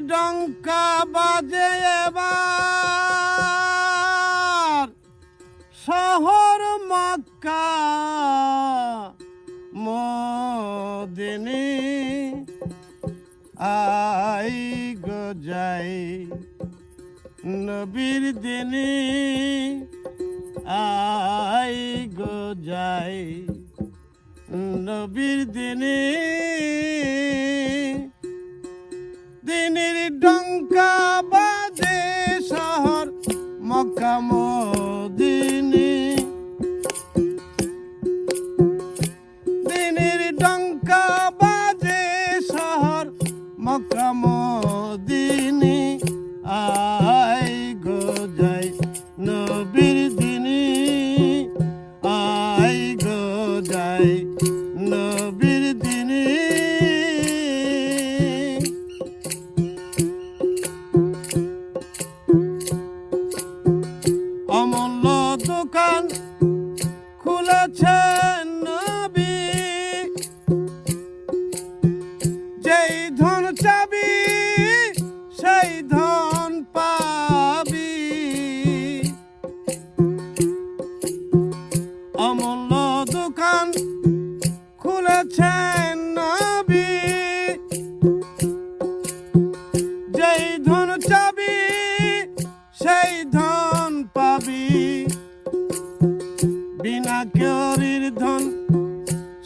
ডঙ্কা বাজে এবার। শহর মক্কা, মদিনী, আই গো যাই। নবীর দিনী, আই গো যাই। নবীর দিনী দিনের ডঙ্কা বাজে শহর মক্কা মদিনী। দিনের ডঙ্কা বাজে শহর মক্কা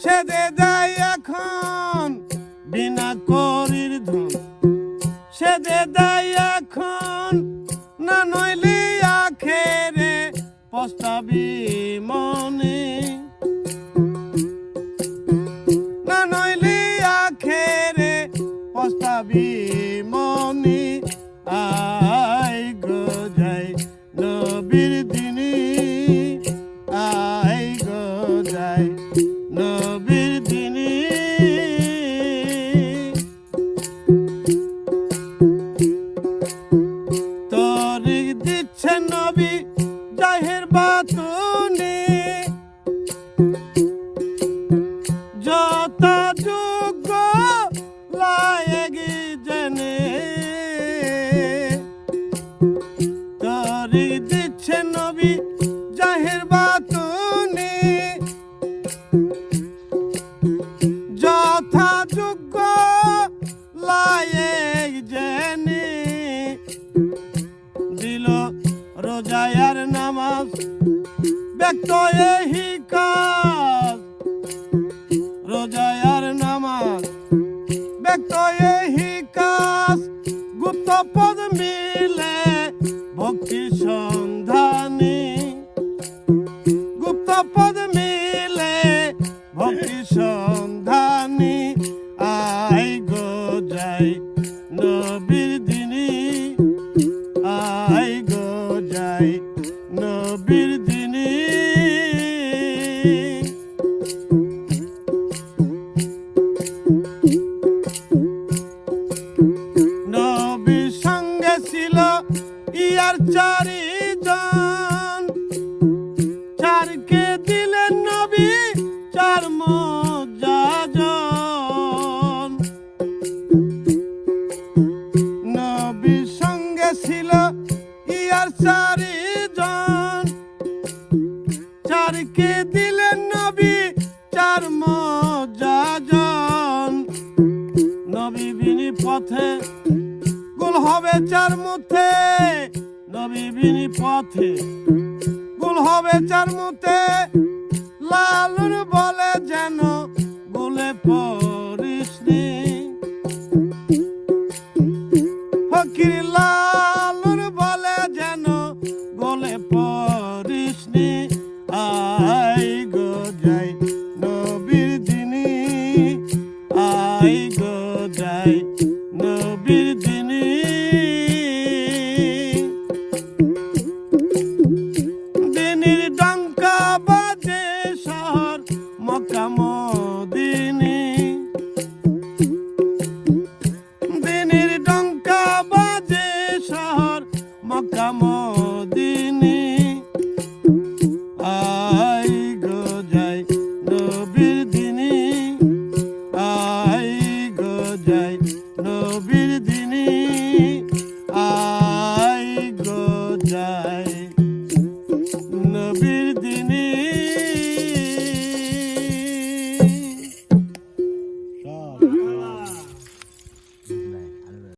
সে দে দেয় এখন, বিনা করির ধন। সেদে দেয় এখন, না নইলে আখেরে পস্তাবি মনে। না আখেরে পস্তাবি তরিক দিচ্ছে নবী জাহের বাতুনি রোজায়ার নামাজ, ব্যক্ত এহি কাজ। রোজায়ার নামাজ, ব্যক্ত এহি কাজ। গুপ্ত পদ মিলে ভক্তি সন্ধানী। গুপ্ত পদ মিলে ভক্তি সন্ধানী। চারকে দিলেন নবী? চার মজাজন নবীর সঙ্গে ছিল ইয়ার চারিজন। চারকে দিলেন নবী? চার মজাজন নবী বিনি পথে গোল হবে চার মুথে নবী বিনি পথে গোল হবে চার মুতে লালুর বলে